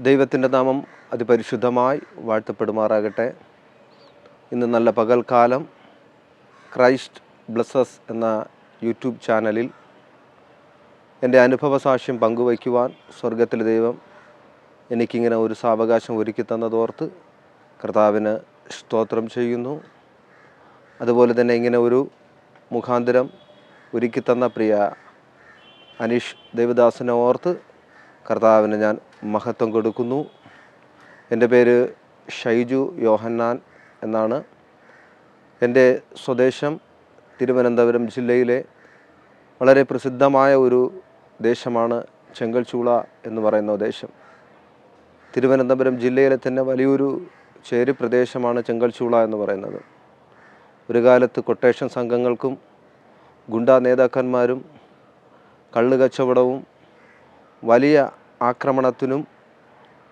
ദൈവത്തിന്റെ നാമം അതിപരിശുദ്ധമായി വാഴ്ത്തപ്പെടുമാറാകട്ടെ. ഇന്ന് നല്ല പകൽക്കാലം. ക്രൈസ്റ്റ് ബ്ലസ്സസ് എന്ന യൂട്യൂബ് ചാനലിൽ എന്റെ അനുഭവ സാക്ഷ്യം പങ്കുവയ്ക്കുവാൻ സ്വർഗത്തിലെ ദൈവം എനിക്കിങ്ങനെ ഒരു സാവകാശം ഒരുക്കി തന്നതോർത്ത് കർത്താവിന് സ്തോത്രം ചെയ്യുന്നു. അതുപോലെ തന്നെ ഇങ്ങനെ ഒരു മുഖാന്തരം ഒരുക്കി തന്ന പ്രിയ അനീഷ് ദേവദാസിനെ ഓർത്ത് കർത്താവിന് ഞാൻ മഹത്വം കൊടുക്കുന്നു. എന്റെ പേര് ഷൈജു യോഹന്നാൻ എന്നാണ്. എന്റെ സ്വദേശം തിരുവനന്തപുരം ജില്ലയിലെ വളരെ പ്രസിദ്ധമായ ഒരു ദേശമാണ് ചെങ്കൽച്ചൂള എന്ന് പറയുന്ന ദേശം. തിരുവനന്തപുരം ജില്ലയിലെ തന്നെ വലിയൊരു ചേരി പ്രദേശമാണ് ചെങ്കൽച്ചൂള എന്ന് പറയുന്നത്. ഒരു കാലത്ത് കൊട്ടേഷൻ സംഘങ്ങൾക്കും ഗുണ്ടാ നേതാക്കന്മാരും കള്ളുകച്ചവടവും വലിയ ആക്രമണത്തിനും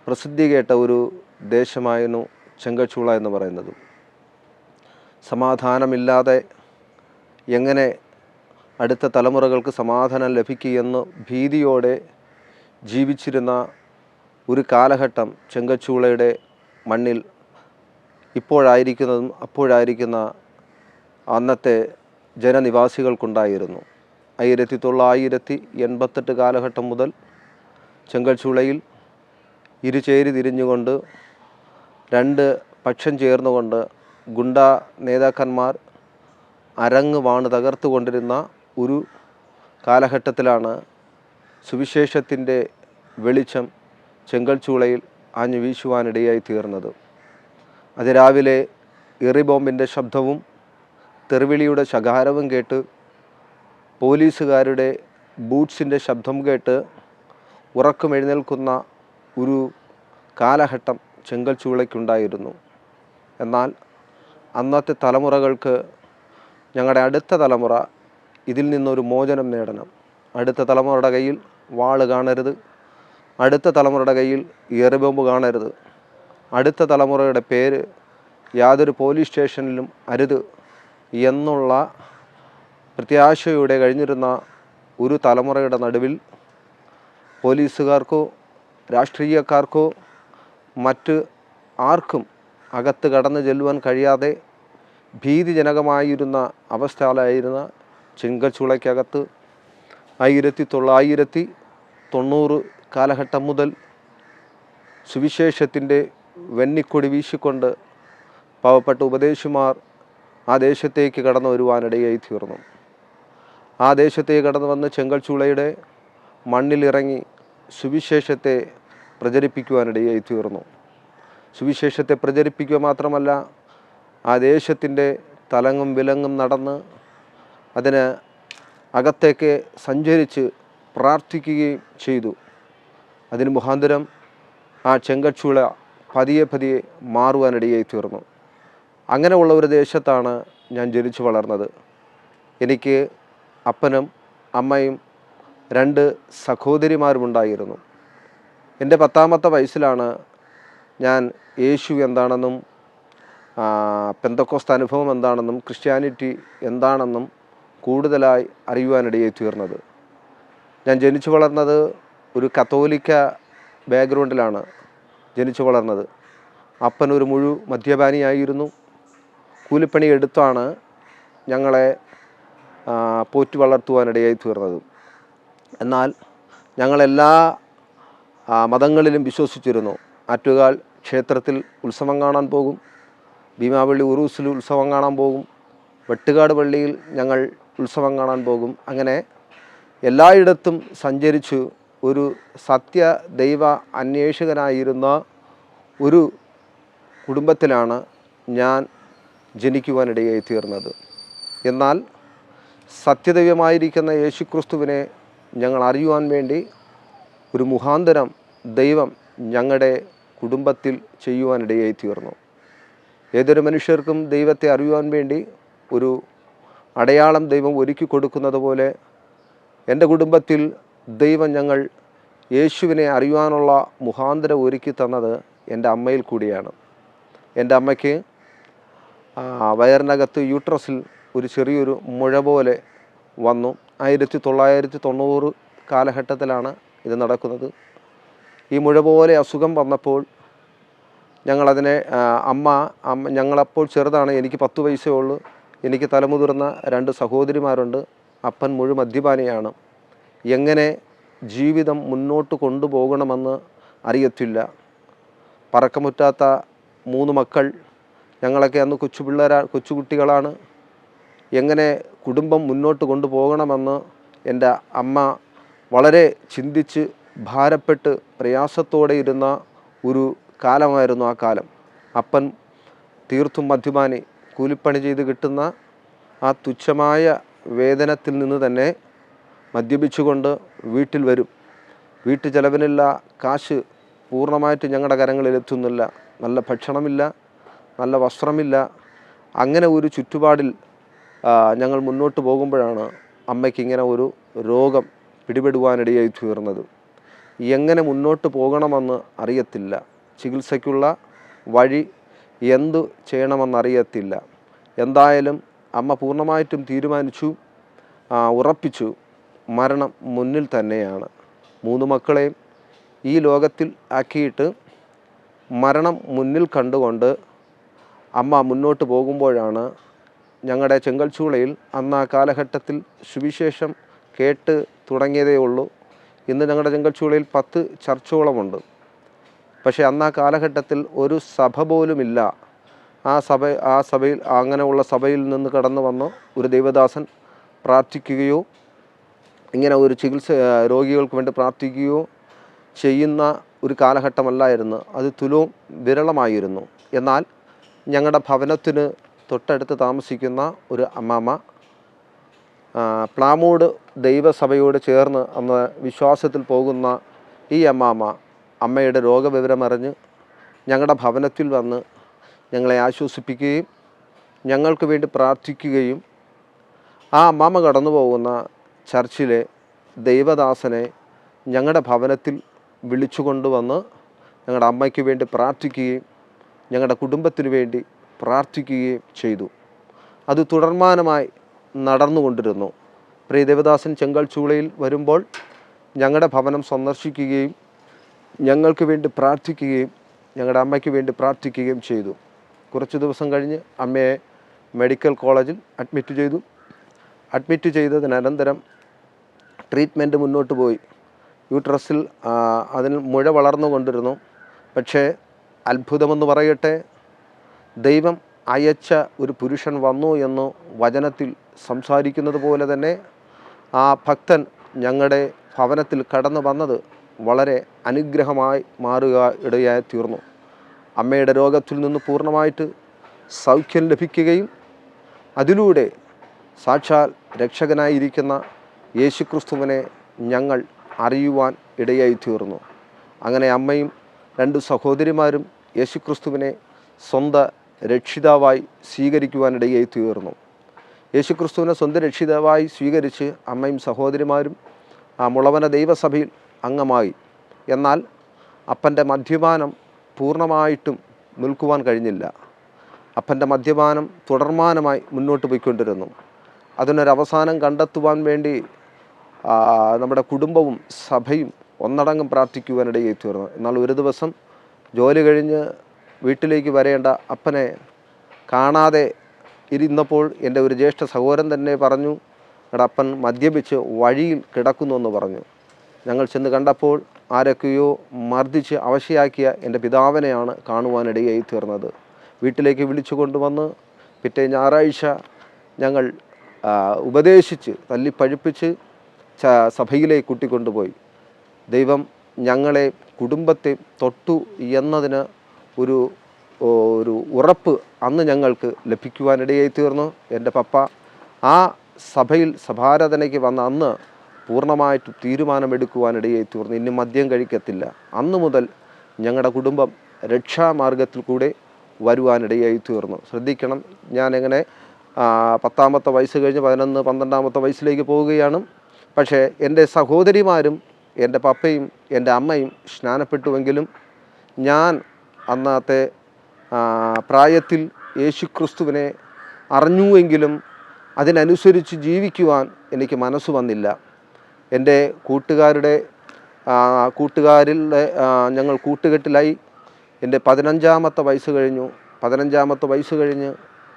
പ്രസിദ്ധി കേട്ട ഒരു ദേശമായിരുന്നു ചെങ്കച്ചൂള എന്ന് പറയുന്നത്. സമാധാനമില്ലാതെ എങ്ങനെ അടുത്ത തലമുറകൾക്ക് സമാധാനം ലഭിക്കുകയെന്ന് ഭീതിയോടെ ജീവിച്ചിരുന്ന ഒരു കാലഘട്ടം ചെങ്കച്ചൂളയുടെ മണ്ണിൽ ഇപ്പോഴായിരിക്കുന്നതും അപ്പോഴായിരിക്കുന്ന അന്നത്തെ ജനനിവാസികൾക്കുണ്ടായിരുന്നു. ആയിരത്തി തൊള്ളായിരത്തി എൺപത്തെട്ട് കാലഘട്ടം മുതൽ ചെങ്കൽച്ചൂളയിൽ ഇരുചേരി തിരിഞ്ഞുകൊണ്ട് രണ്ട് പക്ഷം ചേർന്നുകൊണ്ട് ഗുണ്ട നേതാക്കന്മാർ അരങ്ങ് വാണ് തകർത്തുകൊണ്ടിരുന്ന ഒരു കാലഘട്ടത്തിലാണ് സുവിശേഷത്തിന്റെ വെളിച്ചം ചെങ്കൽച്ചൂളയിൽ ആഞ്ഞു വീശുവാനിടയായി തീർന്നത്. അതിരാവിലെ എറിബോംബിന്റെ ശബ്ദവും തെറിവിളിയുടെ ശകാരവും കേട്ട് പോലീസുകാരുടെ ബൂട്ട്സിന്റെ ശബ്ദം കേട്ട് ഉറക്കം എഴുന്നേൽക്കുന്ന ഒരു കാലഘട്ടം ചെങ്കൽ ചൂളയ്ക്കുണ്ടായിരുന്നു. എന്നാൽ അന്നത്തെ തലമുറകൾക്ക് ഞങ്ങളുടെ അടുത്ത തലമുറ ഇതിൽ നിന്നൊരു മോചനം നേടണം. അടുത്ത തലമുറയുടെ കയ്യിൽ വാൾ കാണരുത്. അടുത്ത തലമുറയുടെ കയ്യിൽ എറിബോംബ് കാണരുത്. അടുത്ത തലമുറയുടെ പേര് യാതൊരു പോലീസ് സ്റ്റേഷനിലും അരുത് എന്നുള്ള പ്രത്യാശയോടെ കഴിഞ്ഞിരുന്ന ഒരു തലമുറയുടെ നടുവിൽ പോലീസുകാർക്കോ രാഷ്ട്രീയക്കാർക്കോ മറ്റ് ആർക്കും അകത്ത് കടന്നു ചെല്ലുവാൻ കഴിയാതെ ഭീതിജനകമായിരുന്ന അവസ്ഥയിലായിരുന്ന ചിങ്കച്ചുളയ്ക്കകത്ത് ആയിരത്തി തൊള്ളായിരത്തി തൊണ്ണൂറ് കാലഘട്ടം മുതൽ സുവിശേഷത്തിന്റെ വെന്നിക്കൊടി വീശിക്കൊണ്ട് പാവപ്പെട്ട ഉപദേശിമാർ ആ ദേശത്തേക്ക് കടന്നു വരുവാനിടയായി തീർന്നു. ആ ദേശത്തേക്ക് കടന്നു വന്ന് ചെങ്കൽച്ചൂളയുടെ മണ്ണിലിറങ്ങി സുവിശേഷത്തെ പ്രചരിപ്പിക്കുവാനിടയായി തീർന്നു. സുവിശേഷത്തെ പ്രചരിപ്പിക്കുക മാത്രമല്ല ആ ദേശത്തിന്റെ തലങ്ങും വിലങ്ങും നടന്ന് അതിന് അകത്തേക്ക് സഞ്ചരിച്ച് പ്രാർത്ഥിക്കുകയും ചെയ്തു. അതിന് മുഖാന്തരം ആ ചെങ്കച്ചുള പതിയെ പതിയെ മാറുവാനിടയായി തീർന്നു. അങ്ങനെയുള്ള ഒരു ദേശത്താണ് ഞാൻ ജനിച്ചു വളർന്നത്. എനിക്ക് അപ്പനും അമ്മയും രണ്ട് സഹോദരിമാരുമുണ്ടായിരുന്നു. എന്റെ പത്താമത്തെ വയസ്സിലാണ് ഞാൻ യേശു എന്താണെന്നും പെന്തക്കോസ്ത അനുഭവം എന്താണെന്നും ക്രിസ്ത്യാനിറ്റി എന്താണെന്നും കൂടുതലായി അറിയുവാനിടയായി തീർന്നത്. ഞാൻ ജനിച്ചു വളർന്നത് ഒരു കത്തോലിക്ക ബാക്ക്ഗ്രൗണ്ടിലാണ് ജനിച്ചു വളർന്നത്. അപ്പൻ ഒരു മുഴു മദ്യപാനിയായിരുന്നു. കൂലിപ്പണി എടുത്താണ് ഞങ്ങളെ പോറ്റി വളർത്തുവാനിടയായി തീർന്നത്. എന്നാൽ ഞങ്ങളെല്ലാ മതങ്ങളിലും വിശ്വസിച്ചിരുന്നു. ആറ്റുകാൽ ക്ഷേത്രത്തിൽ ഉത്സവം കാണാൻ പോകും. ഭീമാപള്ളി ഉറൂസിൽ ഉത്സവം കാണാൻ പോകും. വെട്ടുകാട് പള്ളിയിൽ ഞങ്ങൾ ഉത്സവം കാണാൻ പോകും. അങ്ങനെ എല്ലായിടത്തും സഞ്ചരിച്ചു ഒരു സത്യ ദൈവ അന്വേഷകനായിരുന്ന ഒരു കുടുംബത്തിലാണ് ഞാൻ ജനിക്കുവാനിടയായി തീർന്നത്. എന്നാൽ സത്യദൈവമായിരിക്കുന്ന യേശുക്രിസ്തുവിനെ ഞങ്ങൾ അറിയുവാൻ വേണ്ടി ഒരു മുഖാന്തരം ദൈവം ഞങ്ങളുടെ കുടുംബത്തിൽ ചെയ്യുവാനിടയായി തീർന്നു ഏതൊരു മനുഷ്യർക്കും ദൈവത്തെ അറിയുവാൻ വേണ്ടി ഒരു അടയാളം ദൈവം ഒരുക്കി കൊടുക്കുന്നത് പോലെ എന്റെ കുടുംബത്തിൽ ദൈവം ഞങ്ങൾ യേശുവിനെ അറിയുവാനുള്ള മുഖാന്തരം ഒരുക്കി തന്നത് എന്റെ അമ്മയിൽ കൂടിയാണ്. എന്റെ അമ്മയ്ക്ക് വയറിനകത്ത് യൂട്രസിൽ ഒരു ചെറിയൊരു മുഴ പോലെ വന്നു. ആയിരത്തി തൊള്ളായിരത്തി തൊണ്ണൂറ് കാലഘട്ടത്തിലാണ് ഇത് നടക്കുന്നത്. ഈ മുഴ പോലെ അസുഖം വന്നപ്പോൾ ഞങ്ങളതിനെ അമ്മ അമ്മ ഞങ്ങളപ്പോൾ ചെറുതാണ് എനിക്ക് പത്ത് വയസ്സേ ഉള്ളൂ. എനിക്ക് തലമുതിർന്ന രണ്ട് സഹോദരിമാരുണ്ട്. അപ്പൻ മുഴു മദ്യപാനിയാണ്. എങ്ങനെ ജീവിതം മുന്നോട്ട് കൊണ്ടുപോകണമെന്ന് അറിയത്തില്ല. പറക്കമുറ്റാത്ത മൂന്ന് മക്കൾ. ഞങ്ങളൊക്കെ അന്ന് കൊച്ചു പിള്ളേരാ കൊച്ചുകുട്ടികളാണ്. എങ്ങനെ കുടുംബം മുന്നോട്ട് കൊണ്ടുപോകണമെന്ന് എന്റെ അമ്മ വളരെ ചിന്തിച്ച് ഭാരപ്പെട്ട് പ്രയാസത്തോടെ ഇരുന്ന ഒരു കാലമായിരുന്നു ആ കാലം. അപ്പൻ തീർത്തും മദ്യപാനി. കൂലിപ്പണി ചെയ്ത് കിട്ടുന്ന ആ തുച്ഛമായ വേതനത്തിൽ നിന്ന് തന്നെ മദ്യപിച്ചുകൊണ്ട് വീട്ടിൽ വരും. വീട്ടു ചെലവിനുള്ള കാശ് പൂർണമായിട്ട് ഞങ്ങളുടെ കരങ്ങളിൽ എത്തുന്നില്ല. നല്ല ഭക്ഷണമില്ല നല്ല വസ്ത്രമില്ല. അങ്ങനെ ഒരു ചുറ്റുപാടിൽ ഞങ്ങൾ മുന്നോട്ട് പോകുമ്പോഴാണ് അമ്മയ്ക്ക് ഇങ്ങനെ ഒരു രോഗം പിടിപെടുവാനിടയായി തീർന്നത്. എങ്ങനെ മുന്നോട്ട് പോകണമെന്ന് അറിയത്തില്ല. ചികിത്സയ്ക്കുള്ള വഴി എന്തു ചെയ്യണമെന്നറിയത്തില്ല. എന്തായാലും അമ്മ പൂർണമായിട്ടും തീരുമാനിച്ചു. ഉറപ്പിച്ചു. മരണം മുന്നിൽ തന്നെയാണ്. മൂന്ന് മക്കളെയും ഈ ലോകത്തിൽ ആക്കിയിട്ട് മരണം മുന്നിൽ കണ്ടുകൊണ്ട് അമ്മ മുന്നോട്ട് പോകുമ്പോഴാണ് ഞങ്ങളുടെ ചെങ്കൽച്ചൂളയിൽ അന്ന് ആ കാലഘട്ടത്തിൽ സുവിശേഷം കേട്ട് തുടങ്ങിയതേ ഉള്ളൂ. ഇന്ന് ഞങ്ങളുടെ ചെങ്കൽച്ചൂളയിൽ പത്ത് ചർച്ചോളമുണ്ട്. പക്ഷേ അന്ന് ആ കാലഘട്ടത്തിൽ ഒരു സഭ പോലുമില്ല. ആ സഭ ആ സഭയിൽ അങ്ങനെയുള്ള സഭയിൽ നിന്ന് കടന്നു വന്ന് ഒരു ദൈവദാസൻ പ്രാർത്ഥിക്കുകയോ ഇങ്ങനെ ഒരു ചികിത്സ രോഗികൾക്ക് വേണ്ടി പ്രാർത്ഥിക്കുകയോ ചെയ്യുന്ന ഒരു കാലഘട്ടമല്ലായിരുന്നു. അത് തുലവും വിരളമായിരുന്നു. എന്നാൽ ഞങ്ങളുടെ ഭവനത്തിന് തൊട്ടടുത്ത് താമസിക്കുന്ന ഒരു അമ്മാമ്മ പ്ലാമൂട് ദൈവസഭയോട് ചേർന്ന് അന്ന് വിശ്വാസത്തിൽ പോകുന്ന ഈ അമ്മാമ്മ അമ്മയുടെ രോഗവിവരമറിഞ്ഞ് ഞങ്ങളുടെ ഭവനത്തിൽ വന്ന് ഞങ്ങളെ ആശ്വസിപ്പിക്കുകയും ഞങ്ങൾക്ക് വേണ്ടി പ്രാർത്ഥിക്കുകയും ആ അമ്മാമ്മ കടന്നു പോകുന്ന ചർച്ചിലെ ദൈവദാസനെ ഞങ്ങളുടെ ഭവനത്തിൽ വിളിച്ചു കൊണ്ടുവന്ന് ഞങ്ങളുടെ അമ്മയ്ക്ക് വേണ്ടി പ്രാർത്ഥിക്കുകയും ഞങ്ങളുടെ കുടുംബത്തിന് വേണ്ടി പ്രാർത്ഥിക്കുകയും ചെയ്തു. അത് തുടർമാനമായി നടന്നുകൊണ്ടിരുന്നു. പ്രിയ ദേവദാസൻ ചെങ്കൽ ചൂളയിൽ വരുമ്പോൾ ഞങ്ങളുടെ ഭവനം സന്ദർശിക്കുകയും ഞങ്ങൾക്ക് വേണ്ടി പ്രാർത്ഥിക്കുകയും ഞങ്ങളുടെ അമ്മയ്ക്ക് വേണ്ടി പ്രാർത്ഥിക്കുകയും ചെയ്തു. കുറച്ച് ദിവസം കഴിഞ്ഞ് അമ്മയെ മെഡിക്കൽ കോളേജിൽ അഡ്മിറ്റ് ചെയ്തു. അഡ്മിറ്റ് ചെയ്തതിനനന്തരം ട്രീറ്റ്മെന്റ് മുന്നോട്ട് പോയി. യൂട്രസിൽ അതിൽ മുഴ വളർന്നു കൊണ്ടിരുന്നു പക്ഷേ അത്ഭുതമെന്ന് പറയട്ടെ ദൈവം അയച്ച ഒരു പുരുഷൻ വന്നു എന്ന് വചനത്തിൽ സംസാരിക്കുന്നത് പോലെ തന്നെ ആ ഭക്തൻ ഞങ്ങളുടെ ഭവനത്തിൽ കടന്നു വന്നത് വളരെ അനുഗ്രഹമായി മാറുക ഇടയായി തീർന്നു. അമ്മയുടെ രോഗത്തിൽ നിന്ന് പൂർണമായിട്ട് സൗഖ്യം ലഭിക്കുകയും അതിലൂടെ സാക്ഷാൽ രക്ഷകനായിരിക്കുന്ന യേശുക്രിസ്തുവിനെ ഞങ്ങൾ അറിയുവാൻ ഇടയായി തീർന്നു. അങ്ങനെ അമ്മയും രണ്ട് സഹോദരിമാരും യേശുക്രിസ്തുവിനെ സ്വന്തം രക്ഷിതാവായി സ്വീകരിക്കുവാനിടയായി തീർന്നു. യേശുക്രിസ്തുവിനെ സ്വന്തം രക്ഷിതാവായി സ്വീകരിച്ച് അമ്മയും സഹോദരിമാരും ആ മുളവന ദൈവസഭയിൽ അംഗമായി. എന്നാൽ അപ്പന്റെ മദ്യപാനം പൂർണമായിട്ടും നിൽക്കുവാൻ കഴിഞ്ഞില്ല. അപ്പന്റെ മദ്യപാനം തുടർമാനമായി മുന്നോട്ട് പോയിക്കൊണ്ടിരുന്നു. അതിനൊരവസാനം കണ്ടെത്തുവാൻ വേണ്ടി നമ്മുടെ കുടുംബവും സഭയും ഒന്നടങ്കം പ്രാർത്ഥിക്കുവാനിടയായി തീർന്നു. എന്നാൽ ഒരു ദിവസം ജോലി കഴിഞ്ഞ് വീട്ടിലേക്ക് വരേണ്ട അപ്പനെ കാണാതെ ഇരുന്നപ്പോൾ എന്റെ ഒരു ജ്യേഷ്ഠ സഹോദരൻ തന്നെ പറഞ്ഞു അപ്പൻ മദ്യപിച്ച് വഴിയിൽ കിടക്കുന്നു എന്ന് പറഞ്ഞു. ഞങ്ങൾ ചെന്ന് കണ്ടപ്പോൾ ആരൊക്കെയോ മർദ്ദിച്ച് അവശയാക്കിയ എന്റെ പിതാവിനെയാണ് കാണുവാനിടയായി തീർന്നത്. വീട്ടിലേക്ക് വിളിച്ചു കൊണ്ടുവന്ന് പിറ്റേ ഞായറാഴ്ച ഞങ്ങൾ ഉപദേശിച്ച് തല്ലിപ്പഴിപ്പിച്ച് സഭയിലേക്ക് കൂട്ടിക്കൊണ്ടുപോയി. ദൈവം ഞങ്ങളെ കുടുംബത്തെ തൊട്ടു എന്നതിന് ഒരു ഒരു ഉറപ്പ് അന്ന് ഞങ്ങൾക്ക് ലഭിക്കുവാനിടയായി തീർന്നു. എന്റെ പപ്പ ആ സഭയിൽ സഭാരാധനയ്ക്ക് വന്ന അന്ന് പൂർണമായിട്ട് തീരുമാനമെടുക്കുവാനിടയായി തീർന്നു. ഇനി മദ്യം കഴിക്കത്തില്ല. അന്ന് മുതൽ ഞങ്ങളുടെ കുടുംബം രക്ഷാമാർഗത്തിൽ കൂടെ വരുവാനിടയായി തീർന്നു. ശ്രദ്ധിക്കണം ഞാനെങ്ങനെ പത്താമത്തെ വയസ്സ് കഴിഞ്ഞ് പതിനൊന്ന് പന്ത്രണ്ടാമത്തെ വയസ്സിലേക്ക് പോവുകയാണ്. പക്ഷേ എന്റെ സഹോദരിമാരും എന്റെ പപ്പയും എന്റെ അമ്മയും സ്നാനപ്പെട്ടുവെങ്കിലും ഞാൻ അന്നത്തെ പ്രായത്തിൽ യേശുക്രിസ്തുവിനെ അറിഞ്ഞുവെങ്കിലും അതിനനുസരിച്ച് ജീവിക്കുവാൻ എനിക്ക് മനസ്സ് വന്നില്ല. എന്റെ കൂട്ടുകാരുടെ കൂട്ടുകാരിൽ ഞങ്ങൾ കൂട്ടുകെട്ടിലായി. എന്റെ പതിനഞ്ചാമത്തെ വയസ്സ് കഴിഞ്ഞു. പതിനഞ്ചാമത്തെ വയസ്സ് കഴിഞ്ഞ്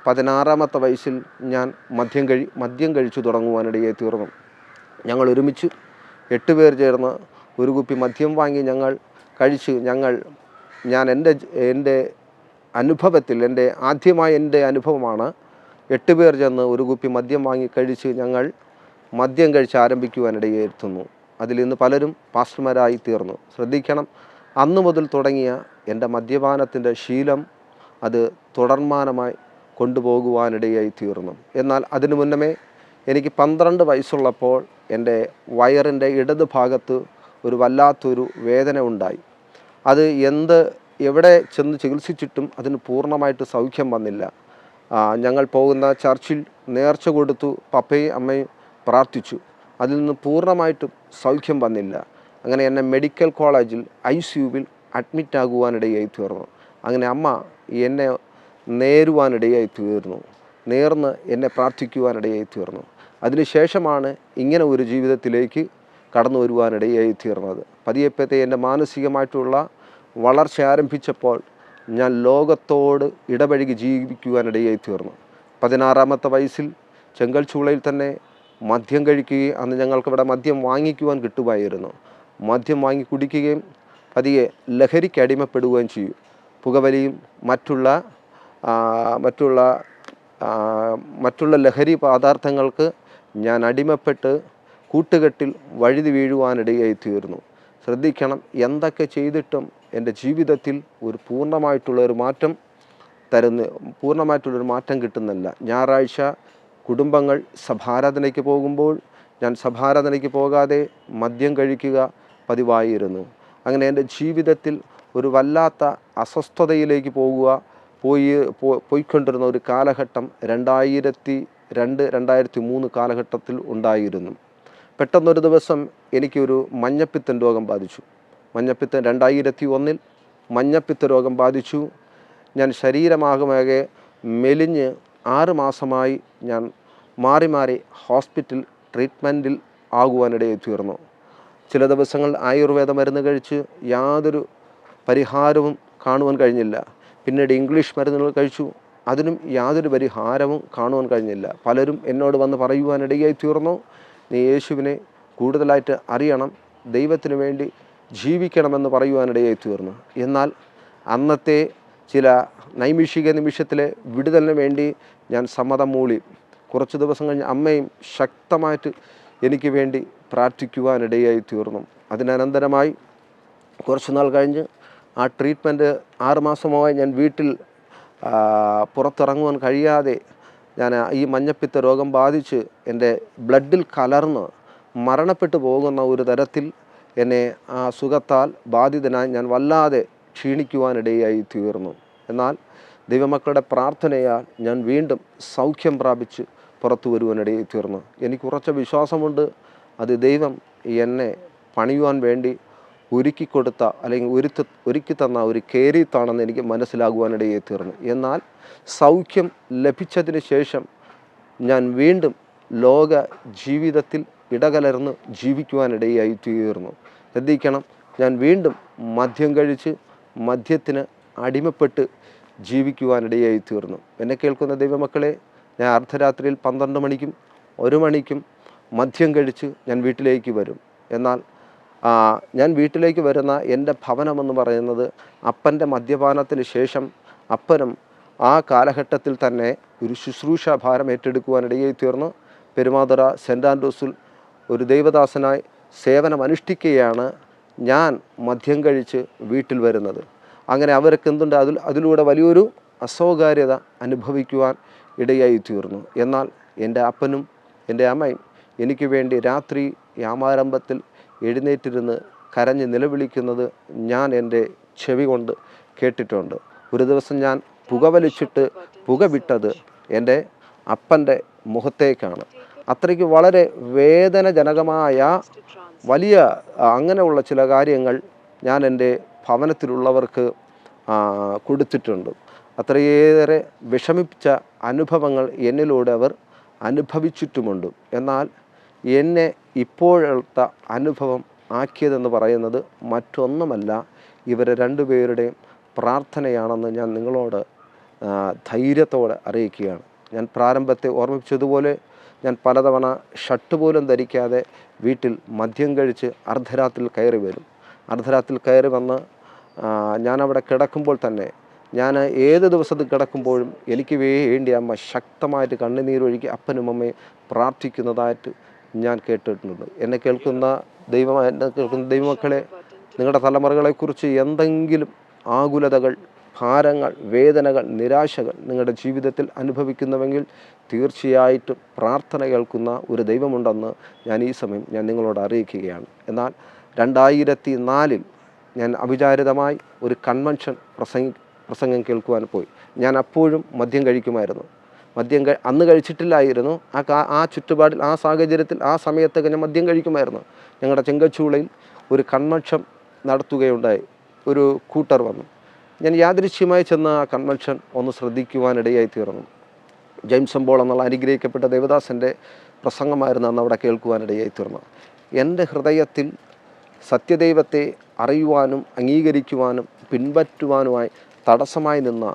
പതിനാറാമത്തെ വയസ്സിൽ ഞാൻ മദ്യം കഴി മദ്യം കഴിച്ചു തുടങ്ങുവാനിടയെ തീർന്നു. ഞങ്ങൾ ഒരുമിച്ച് എട്ട് പേർ ചേർന്ന് ഒരു കുപ്പി മദ്യം വാങ്ങി ഞങ്ങൾ കഴിച്ച് ഞങ്ങൾ ഞാൻ എന്റെ എന്റെ അനുഭവത്തിൽ എന്റെ ആദ്യമായ എന്റെ അനുഭവമാണ് എട്ട് പേർ ചെന്ന് ഒരു കുപ്പി മദ്യം വാങ്ങി കഴിച്ച് ഞങ്ങൾ മദ്യം കഴിച്ച് ആരംഭിക്കുവാനിടയെത്തുന്നു അതിൽ ഇന്ന് പലരും പാസ്റ്റർമാരായി തീർന്നു. ശ്രദ്ധിക്കണം അന്നു മുതൽ തുടങ്ങിയ എന്റെ മദ്യപാനത്തിന്റെ ശീലം അത് തുടർമാനമായി കൊണ്ടുപോകുവാനിടയായി തീർന്നു. എന്നാൽ അതിനു മുന്നമേ എനിക്ക് പന്ത്രണ്ട് വയസ്സുള്ളപ്പോൾ എന്റെ വയറിന്റെ ഇടത് ഭാഗത്ത് ഒരു വല്ലാത്തൊരു വേദന ഉണ്ടായി. അത് എന്ത് എവിടെ ചെന്ന് ചികിത്സിച്ചിട്ടും അതിന് പൂർണമായിട്ട് സൗഖ്യം വന്നില്ല. ഞങ്ങൾ പോകുന്ന ചർച്ചിൽ നേർച്ച കൊടുത്തു പപ്പയും അമ്മയും പ്രാർത്ഥിച്ചു. അതിൽ നിന്ന് പൂർണമായിട്ടും സൗഖ്യം വന്നില്ല. അങ്ങനെ എന്നെ മെഡിക്കൽ കോളേജിൽ ഐ സി യുവിൽ അഡ്മിറ്റാകുവാനിടയായി തീർന്നു. അങ്ങനെ അമ്മ എന്നെ നേരുവാനിടയായി തീർന്നു. നേർന്ന് എന്നെ പ്രാർത്ഥിക്കുവാനിടയായി തീർന്നു. അതിനുശേഷമാണ് ഇങ്ങനെ ഒരു ജീവിതത്തിലേക്ക് കടന്നു വരുവാനിടയായി തീർന്നത് പതിയെപ്പത്തെ എന്റെ മാനസികമായിട്ടുള്ള വളർച്ച ആരംഭിച്ചപ്പോൾ ഞാൻ ലോകത്തോട് ഇടപഴകി ജീവിക്കുവാനിടയായി തീർന്നു പതിനാറാമത്തെ വയസ്സിൽ ചെങ്കൽ ചൂളയിൽ തന്നെ മദ്യം കഴിക്കുകയും അന്ന് ഞങ്ങൾക്കിവിടെ മദ്യം വാങ്ങിക്കുവാൻ കിട്ടുമായിരുന്നു. മദ്യം വാങ്ങി കുടിക്കുകയും പതിയെ ലഹരിക്ക് അടിമപ്പെടുകയും ചെയ്യും. പുകവലിയും മറ്റുള്ള മറ്റുള്ള മറ്റുള്ള ലഹരി പദാർത്ഥങ്ങൾക്ക് ഞാൻ അടിമപ്പെട്ട് കൂട്ടുകെട്ടിൽ വഴുതി വീഴുവാനിടയായി തീർന്നു. ശ്രദ്ധിക്കണം എന്തൊക്കെ ചെയ്തിട്ടും എന്റെ ജീവിതത്തിൽ ഒരു പൂർണമായിട്ടുള്ള ഒരു മാറ്റം തരുന്ന പൂർണമായിട്ടുള്ളൊരു മാറ്റം കിട്ടുന്നില്ല. ഞായറാഴ്ച കുടുംബങ്ങൾ സഭാരാധനയ്ക്ക് പോകുമ്പോൾ ഞാൻ സഭാരാധനയ്ക്ക് പോകാതെ മദ്യം കഴിക്കുക പതിവായിരുന്നു. അങ്ങനെ എന്റെ ജീവിതത്തിൽ ഒരു വല്ലാത്ത അസ്വസ്ഥതയിലേക്ക് പോകുക പോയി പോയിക്കൊണ്ടിരുന്ന ഒരു കാലഘട്ടം രണ്ടായിരത്തി രണ്ട് രണ്ടായിരത്തി മൂന്ന് കാലഘട്ടത്തിൽ ഉണ്ടായിരുന്നു. പെട്ടെന്നൊരു ദിവസം എനിക്കൊരു മഞ്ഞപ്പിത്തൻ രോഗം ബാധിച്ചു. മഞ്ഞപ്പിത്തൻ രണ്ടായിരത്തി ഒന്നിൽ മഞ്ഞപ്പിത്ത രോഗം ബാധിച്ചു. ഞാൻ ശരീരമാകമാകെ മെലിഞ്ഞ് ആറ് മാസമായി ഞാൻ മാറി മാറി ഹോസ്പിറ്റൽ ട്രീറ്റ്മെന്റിൽ ആകുവാനിടയിൽ തീർന്നു. ചില ദിവസങ്ങൾ ആയുർവേദ മരുന്ന് കഴിച്ച് യാതൊരു പരിഹാരവും കാണുവാൻ കഴിഞ്ഞില്ല. പിന്നീട് ഇംഗ്ലീഷ് മരുന്നുകൾ കഴിച്ചു. അതിനും യാതൊരു പരിഹാരവും കാണുവാൻ കഴിഞ്ഞില്ല. പലരും എന്നോട് വന്ന് പറയുവാനിടയായി തീർന്നു. നീ യേശുവിനെ കൂടുതലായിട്ട് അറിയണം ദൈവത്തിന് വേണ്ടി ജീവിക്കണമെന്ന് പറയുവാനിടയായി തീർന്നു. എന്നാൽ അന്നത്തെ ചില നൈമിഷിക നിമിഷത്തിലെ വിടുതലിന് വേണ്ടി ഞാൻ സമ്മതം മൂളി. കുറച്ച് ദിവസം കഴിഞ്ഞ് അമ്മയും ശക്തമായിട്ട് എനിക്ക് വേണ്ടി പ്രാർത്ഥിക്കുവാനിടയായി തീർന്നു. അതിനനന്തരമായി കുറച്ച് നാൾ കഴിഞ്ഞ് ആ ട്രീറ്റ്മെന്റ് ആറുമാസമായി ഞാൻ വീട്ടിൽ പുറത്തിറങ്ങുവാൻ കഴിയാതെ ഞാൻ ഈ മഞ്ഞപ്പിത്ത രോഗം ബാധിച്ച് എന്റെ ബ്ലഡിൽ കലർന്ന് മരണപ്പെട്ടു പോകുന്ന ഒരു തരത്തിൽ എന്നെ ആ സുഖത്താൽ ബാധിതനായി ഞാൻ വല്ലാതെ ക്ഷീണിക്കുവാനിടയായി തീർന്നു. എന്നാൽ ദൈവമക്കളുടെ പ്രാർത്ഥനയാൽ ഞാൻ വീണ്ടും സൗഖ്യം പ്രാപിച്ച് പുറത്തു വരുവാനിടയായി തീർന്നു. എനിക്ക് ഉറച്ച വിശ്വാസമുണ്ട്. അത് ദൈവം എന്നെ പണിയുവാൻ വേണ്ടി ഒരുക്കി കൊടുത്ത അല്ലെങ്കിൽ ഒരുത്ത ഒരുക്കി തന്ന ഒരു കേരീത്താണെന്ന് എനിക്ക് മനസ്സിലാകുവാനിടയായി തീർന്നു. എന്നാൽ സൗഖ്യം ലഭിച്ചതിന് ശേഷം ഞാൻ വീണ്ടും ലോക ജീവിതത്തിൽ ഇടകലർന്ന് ജീവിക്കുവാനിടയായി തീർന്നു. ശ്രദ്ധിക്കണം ഞാൻ വീണ്ടും മദ്യം കഴിച്ച് മദ്യത്തിന് അടിമപ്പെട്ട് ജീവിക്കുവാനിടയായി തീർന്നു. എന്നെ കേൾക്കുന്ന ദൈവമക്കളെ ഞാൻ അർദ്ധരാത്രിയിൽ പന്ത്രണ്ട് മണിക്കും ഒരു മണിക്കും മദ്യം കഴിച്ച് ഞാൻ വീട്ടിലേക്ക് വരും. എന്നാൽ ഞാൻ വീട്ടിലേക്ക് വരുന്ന എന്റെ ഭവനമെന്ന് പറയുന്നത് അപ്പന്റെ മദ്യപാനത്തിന് ശേഷം അപ്പനും ആ കാലഘട്ടത്തിൽ തന്നെ ഒരു ശുശ്രൂഷ ഭാരം ഏറ്റെടുക്കുവാനിടയായി തീർന്നു. പെരുമാതുറ സെന്റ് ആൻഡ്രൂസിൽ ഒരു ദൈവദാസനായി സേവനം അനുഷ്ഠിക്കുകയാണ് ഞാൻ മദ്യം കഴിച്ച് വീട്ടിൽ വരുന്നത്. അങ്ങനെ അവർക്ക് എന്തുണ്ട്? അതിൽ അതിലൂടെ വലിയൊരു അസ്വകാര്യത അനുഭവിക്കുവാൻ ഇടയായി തീർന്നു. എന്നാൽ എന്റെ അപ്പനും എന്റെ അമ്മയും എനിക്ക് വേണ്ടി രാത്രി യാമാരംഭത്തിൽ എഴുന്നേറ്റിരുന്ന് കരഞ്ഞ് നിലവിളിക്കുന്നത് ഞാൻ എന്റെ ചെവി കൊണ്ട് കേട്ടിട്ടുണ്ട്. ഒരു ദിവസം ഞാൻ പുകവലിച്ചിട്ട് പുക വിട്ടത് എന്റെ അപ്പന്റെ മുഖത്തേക്കാണ്. അത്രയ്ക്ക് വളരെ വേദനജനകമായ വലിയ അങ്ങനെയുള്ള ചില കാര്യങ്ങൾ ഞാൻ എന്റെ ഭവനത്തിലുള്ളവർക്ക് കൊടുത്തിട്ടുണ്ട്. അത്രയേറെ വിഷമിപ്പിച്ച അനുഭവങ്ങൾ എന്നിലൂടെ അവർ അനുഭവിച്ചിട്ടുമുണ്ട്. എന്നാൽ എന്നെ ഇപ്പോഴത്തെ അനുഭവം ആക്കിയതെന്ന് പറയുന്നത് മറ്റൊന്നുമല്ല. ഇവരെ രണ്ടുപേരുടെയും പ്രാർത്ഥനയാണെന്ന് ഞാൻ നിങ്ങളോട് ധൈര്യത്തോടെ അറിയിക്കുകയാണ്. ഞാൻ പ്രാരംഭത്തെ ഓർമ്മിപ്പിച്ചതുപോലെ ഞാൻ പലതവണ ഷർട്ട് പോലും ധരിക്കാതെ വീട്ടിൽ മദ്യം കഴിച്ച് അർദ്ധരാത്രിയിൽ കയറി വരും. അർദ്ധരാത്രിയിൽ കയറി വന്ന് ഞാനവിടെ കിടക്കുമ്പോൾ തന്നെ ഞാൻ ഏത് ദിവസത്തിൽ കിടക്കുമ്പോഴും എനിക്ക് വേണ്ടി അമ്മ ശക്തമായിട്ട് കണ്ണുനീരൊഴുകി അപ്പനും അമ്മയും പ്രാർത്ഥിക്കുന്നതായിട്ട് ഞാൻ കേട്ടിട്ടുണ്ട്. എന്നെ കേൾക്കുന്ന ദൈവം എന്നെ കേൾക്കുന്ന ദൈവമക്കളെ നിങ്ങളുടെ തലമുറകളെക്കുറിച്ച് എന്തെങ്കിലും ആകുലതകൾ ഭാരങ്ങൾ വേദനകൾ നിരാശകൾ നിങ്ങളുടെ ജീവിതത്തിൽ അനുഭവിക്കുന്നുവെങ്കിൽ തീർച്ചയായിട്ടും പ്രാർത്ഥന കേൾക്കുന്ന ഒരു ദൈവമുണ്ടെന്ന് ഞാൻ ഈ സമയം ഞാൻ നിങ്ങളോട് അറിയിക്കുകയാണ്. എന്നാൽ രണ്ടായിരത്തി നാലിൽ ഞാൻ അവിചാരിതമായി ഒരു കൺവെൻഷൻ പ്രസംഗി പ്രസംഗം കേൾക്കുവാൻ പോയി. ഞാൻ അപ്പോഴും മദ്യം കഴിക്കുമായിരുന്നു. മദ്യം അന്ന് കഴിച്ചിട്ടില്ലായിരുന്നു. ആ കാ ആ ചുറ്റുപാടിൽ ആ സാഹചര്യത്തിൽ ആ സമയത്തൊക്കെ ഞാൻ മദ്യം കഴിക്കുമായിരുന്നു. ഞങ്ങളുടെ ചെങ്കച്ചൂളയിൽ ഒരു കൺവെൻഷൻ നടത്തുകയുണ്ടായി. ഒരു കൂട്ടർ വന്നു. ഞാൻ യാദൃശ്യമായി ചെന്ന ആ കൺവെൻഷൻ ഒന്ന് ശ്രദ്ധിക്കുവാനിടയായി തീർന്നു ജെയിംസ് എംബോൾ എന്നുള്ള അനുഗ്രഹിക്കപ്പെട്ട ദേവദാസന്റെ പ്രസംഗമായിരുന്നു അന്ന് അവിടെ കേൾക്കുവാനിടയായി തീർന്നു എന്റെ ഹൃദയത്തിൽ സത്യദൈവത്തെ അറിയുവാനും അംഗീകരിക്കുവാനും പിൻപറ്റുവാനുമായി തടസ്സമായി നിന്ന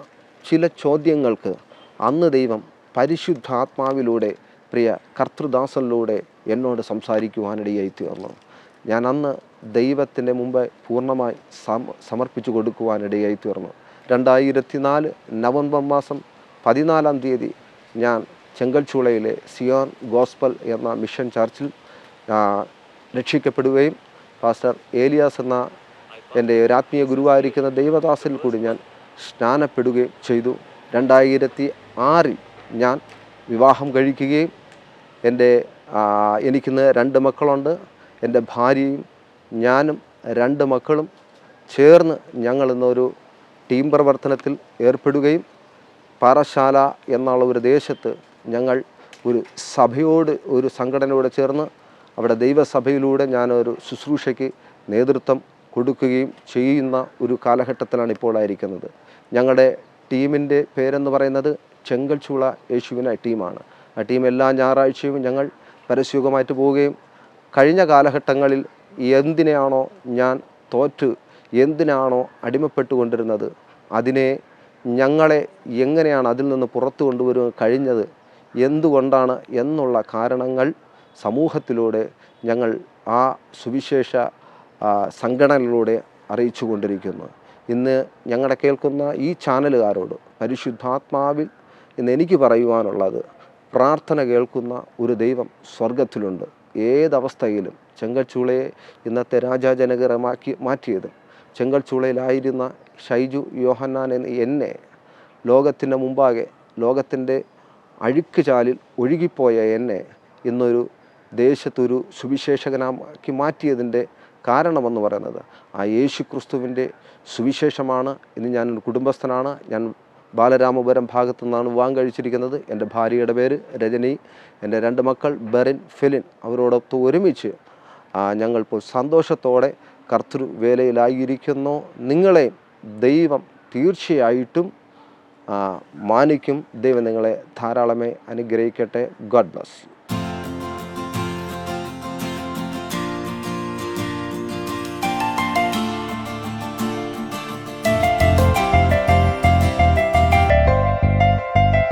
ചില ചോദ്യങ്ങൾക്ക് അന്ന് ദൈവം പരിശുദ്ധാത്മാവിലൂടെ പ്രിയ കർത്തൃദാസനിലൂടെ എന്നോട് സംസാരിക്കുവാനിടയായി തീർന്നു. ഞാൻ അന്ന് ദൈവത്തിന്റെ മുമ്പ് പൂർണമായി സമ സമർപ്പിച്ചു കൊടുക്കുവാനിടയായി തീർന്നു. രണ്ടായിരത്തി നാല് നവംബർ മാസം പതിനാലാം തീയതി ഞാൻ ചെങ്കൽച്ചൂളയിലെ സിയോൺ ഗോസ്പൽ എന്ന മിഷൻ ചർച്ചിൽ രക്ഷിക്കപ്പെടുകയും പാസ്റ്റർ ഏലിയാസ് എന്ന എന്റെ ഒരു ആത്മീയ ഗുരുവായിരിക്കുന്ന ദൈവദാസിൽ കൂടി ഞാൻ സ്നാനപ്പെടുകയും ചെയ്തു. രണ്ടായിരത്തി ആറിൽ ഞാൻ വിവാഹം കഴിക്കുകയും എന്റെ എനിക്കിന്ന് രണ്ട് മക്കളുണ്ട്. എന്റെ ഭാര്യയും ഞാനും രണ്ട് മക്കളും ചേർന്ന് ഞങ്ങളിന്നൊരു ടീം പ്രവർത്തനത്തിൽ ഏർപ്പെടുകയും പാറശാല എന്നുള്ള ഒരു ദേശത്ത് ഞങ്ങൾ ഒരു സഭയോട് ഒരു സംഘടനയോട് ചേർന്ന് അവിടെ ദൈവസഭയിലൂടെ ഞാനൊരു ശുശ്രൂഷയ്ക്ക് നേതൃത്വം കൊടുക്കുകയും ചെയ്യുന്ന ഒരു കാലഘട്ടത്തിലാണ് ഇപ്പോൾ ആയിരിക്കുന്നത്. ഞങ്ങളുടെ ടീമിന്റെ പേരെന്ന് പറയുന്നത് ചെങ്കൽച്ചൂള യേശുവിന ടീമാണ്. ആ ടീം എല്ലാ ഞായറാഴ്ചയും ഞങ്ങൾ പരസ്യുഗമായിട്ട് പോവുകയും കഴിഞ്ഞ കാലഘട്ടങ്ങളിൽ എന്തിനാണോ ഞാൻ തോറ്റ് എന്തിനാണോ അടിമപ്പെട്ടുകൊണ്ടിരുന്നത് അതിനെ ഞങ്ങളെ എങ്ങനെയാണ് അതിൽ നിന്ന് പുറത്തു കൊണ്ടുവരുവാൻ കഴിഞ്ഞത് എന്തുകൊണ്ടാണ് എന്നുള്ള കാരണങ്ങൾ സമൂഹത്തിലൂടെ ഞങ്ങൾ ആ സുവിശേഷ സംഘടനയിലൂടെ അറിയിച്ചു കൊണ്ടിരിക്കുന്നു ഇന്ന് ഞങ്ങളുടെ കേൾക്കുന്ന ഈ ചാനലുകാരോട് പരിശുദ്ധാത്മാവിൽ ഇന്ന് എനിക്ക് പറയുവാനുള്ളത് പ്രാർത്ഥന കേൾക്കുന്ന ഒരു ദൈവം സ്വർഗത്തിലുണ്ട് ഏതവസ്ഥയിലും ചെങ്കൽച്ചൂളയെ ഇന്നത്തെ രാജാജനകരമാക്കി മാറ്റിയത്. ചെങ്കൽച്ചൂളയിലായിരുന്ന ഷൈജു യോഹന്നാൻ എന്ന എന്നെ ലോകത്തിന്റെ മുമ്പാകെ ലോകത്തിന്റെ അഴുക്ക് ചാലിൽ ഒഴുകിപ്പോയ എന്നെ ഇന്നൊരു ദേശത്തൊരു സുവിശേഷകനാക്കി മാറ്റിയതിന്റെ കാരണമെന്ന് പറയുന്നത്. ആ യേശു ക്രിസ്തുവിന്റെ സുവിശേഷമാണ്. ഇന്ന് ഞാനൊരു കുടുംബസ്ഥനാണ്. ഞാൻ ബാലരാമപുരം ഭാഗത്തു നിന്നാണ് വിവാഹം കഴിച്ചിരിക്കുന്നത്. എന്റെ ഭാര്യയുടെ പേര് രജനി. എന്റെ രണ്ട് മക്കൾ ബെറിൻ ഫെലിൻ അവരോടൊത്ത് ഒരുമിച്ച് ഞങ്ങളിപ്പോൾ സന്തോഷത്തോടെ കർത്തൃ വേലയിലായിരിക്കുന്നു. നിങ്ങളെ ദൈവം തീർച്ചയായിട്ടും മാനിക്കും. ദൈവം നിങ്ങളെ ധാരാളമേ അനുഗ്രഹിക്കട്ടെ. God bless